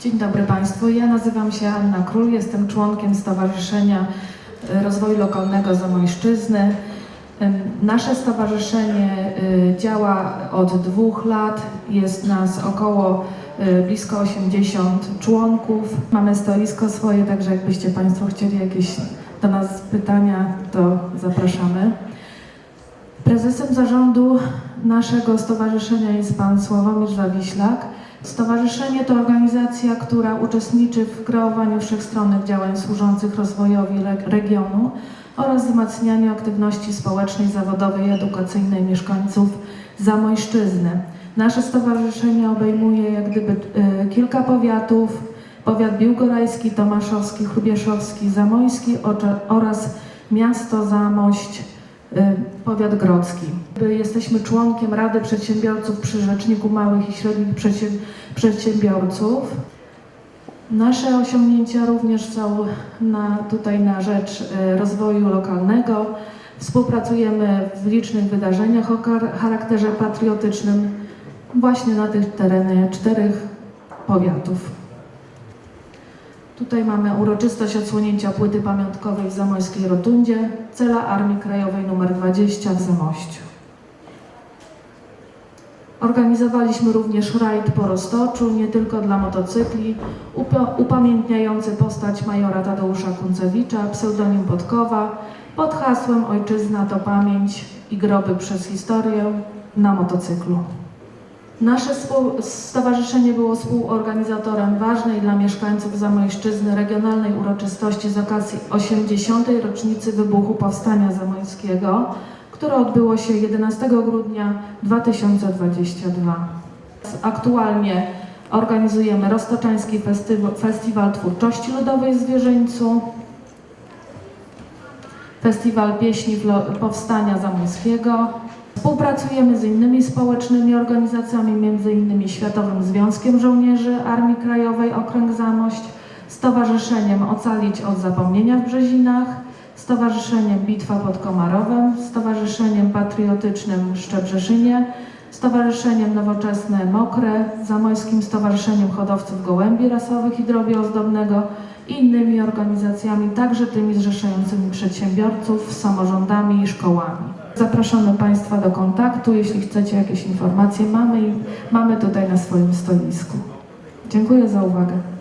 Dzień dobry Państwu. Ja nazywam się Anna Król, jestem członkiem Stowarzyszenia Rozwoju Lokalnego Zamojszczyzny. Nasze stowarzyszenie y, działa od dwóch lat, jest nas około y, blisko 80 członków. Mamy stoisko swoje, także jakbyście Państwo chcieli jakieś do nas pytania, to zapraszamy. Prezesem zarządu naszego stowarzyszenia jest pan Sławomir Zawiślak. Stowarzyszenie to organizacja, która uczestniczy w kreowaniu wszechstronnych działań służących rozwojowi re- regionu oraz wzmacnianiu aktywności społecznej, zawodowej i edukacyjnej mieszkańców Zamojszczyzny. Nasze stowarzyszenie obejmuje jak gdyby e, kilka powiatów, powiat biłgorajski, tomaszowski, chrubieszowski, zamojski oraz miasto Zamość, powiat grodzki. Y, Jesteśmy członkiem Rady Przedsiębiorców przy Rzeczniku Małych i Średnich Przedsięb- Przedsiębiorców. Nasze osiągnięcia również są na, tutaj na rzecz y, rozwoju lokalnego. Współpracujemy w licznych wydarzeniach o charakterze patriotycznym właśnie na tych terenach czterech powiatów. Tutaj mamy uroczystość odsłonięcia płyty pamiątkowej w Zamojskiej Rotundzie, cela Armii Krajowej nr 20 w Zamościu. Organizowaliśmy również rajd po Roztoczu, nie tylko dla motocykli, upa- upamiętniający postać majora Tadeusza Kuncewicza, pseudonim Podkowa, pod hasłem Ojczyzna to pamięć i groby przez historię na motocyklu. Nasze stowarzyszenie było współorganizatorem ważnej dla mieszkańców Zamojszczyzny regionalnej uroczystości z okazji 80. rocznicy wybuchu Powstania Zamojskiego, które odbyło się 11 grudnia 2022. Aktualnie organizujemy Roztoczański Festiwal Twórczości Ludowej w Zwierzyńcu, Festiwal Pieśni Powstania Zamojskiego. Współpracujemy z innymi społecznymi organizacjami, m.in. Światowym Związkiem Żołnierzy Armii Krajowej Okręg Zamość, Stowarzyszeniem Ocalić od Zapomnienia w Brzezinach, Stowarzyszeniem Bitwa pod Komarowem, Stowarzyszeniem Patriotycznym Szczebrzeszynie, Stowarzyszeniem Nowoczesne Mokre, Zamojskim Stowarzyszeniem Hodowców Gołębi Rasowych i Drobiu Ozdobnego i innymi organizacjami, także tymi zrzeszającymi przedsiębiorców, samorządami i szkołami. Zapraszamy Państwa do kontaktu, jeśli chcecie jakieś informacje, mamy, mamy tutaj na swoim stoisku. Dziękuję za uwagę.